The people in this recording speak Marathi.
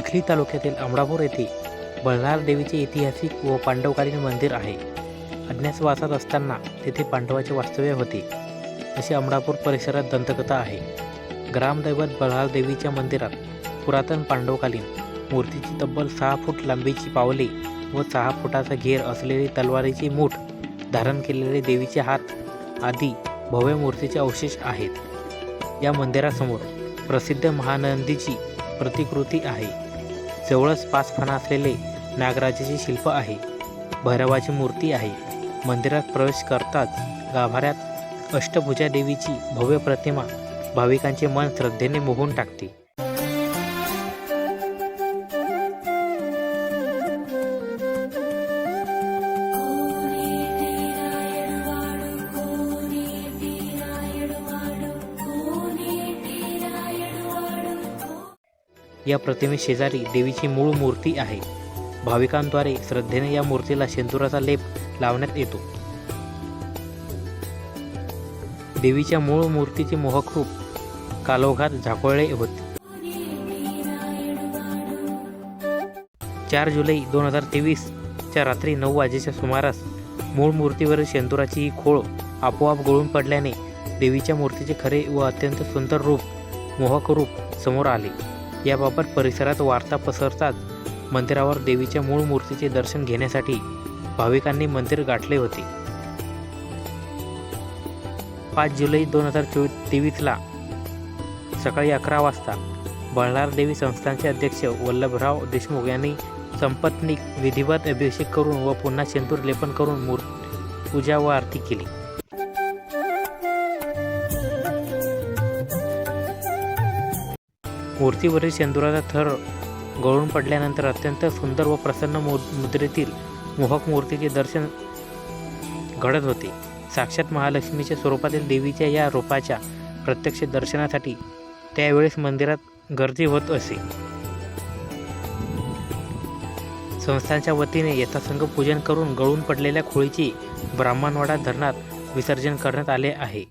चिखली तालुक्यातील अमडापूर येथे बल्हार देवीचे ऐतिहासिक व पांडवकालीन मंदिर आहे. अज्ञातवासात असताना तेथे पांडवाचे वास्तव्य होते. अशी अमडापूर परिसरात दंतकथा आहे. ग्रामदैवत बल्हार देवीच्या मंदिरात पुरातन पांडवकालीन मूर्तीची तब्बल सहा फूट लांबीची पावले व सहा फुटाचा घेर असलेली तलवारीची मूठ धारण केलेले देवीचे हात आदी भव्य मूर्तीचे अवशेष आहेत. या मंदिरासमोर प्रसिद्ध महानंदीची प्रतिकृती आहे. जवळच पाच फणा असलेले नागराजाचे शिल्प आहे. भैरवाची मूर्ती आहे. मंदिरात प्रवेश करताच गाभाऱ्यात अष्टभुजा देवीची भव्य प्रतिमा भाविकांचे मन श्रद्धेने मोहून टाकते. या प्रतिमे शेजारी देवीची मूळ मूर्ती आहे. भाविकांद्वारे श्रद्धेने या मूर्तीला शेंदुराचा लेप लावण्यात येतो. देवीच्या मूळ मूर्तीचे मोहक रूप कालोघात झाकोळले होते. चार जुलै दोन हजार तेवीसच्या रात्री नऊ वाजेच्या सुमारास मूळ मूर्तीवरील शेंदुराची ही खोळ आपोआप गळून पडल्याने देवीच्या मूर्तीचे खरे व अत्यंत सुंदर रूप मोहक रूप समोर आले. याबाबत परिसरात वार्ता पसरताच मंदिरावर देवीच्या मूळ मूर्तीचे दर्शन घेण्यासाठी भाविकांनी मंदिर गाठले होते. पाच जुलै दोन हजार चोवीस तेवीसला सकाळी अकरा वाजता बळणार देवी संस्थानचे अध्यक्ष वल्लभराव देशमुख यांनी संपत्निक विधिवत अभिषेक करून व पुन्हा शेंदूर लेपन करून मूर् पूजा व आरती केली. मूर्तीवरील शेंदुराचा थर गळून पडल्यानंतर अत्यंत सुंदर व प्रसन्न मु मुद्रेतील मोहक मूर्तीचे दर्शन घडत होते. साक्षात महालक्ष्मीच्या स्वरूपातील देवीच्या या रूपाच्या प्रत्यक्ष दर्शनासाठी त्यावेळेस मंदिरात गर्दी होत असे. संस्थांच्या वतीने यथासंग पूजन करून गळून पडलेल्या खोळीचे ब्राह्मणवाडा धरणात विसर्जन करण्यात आले आहे.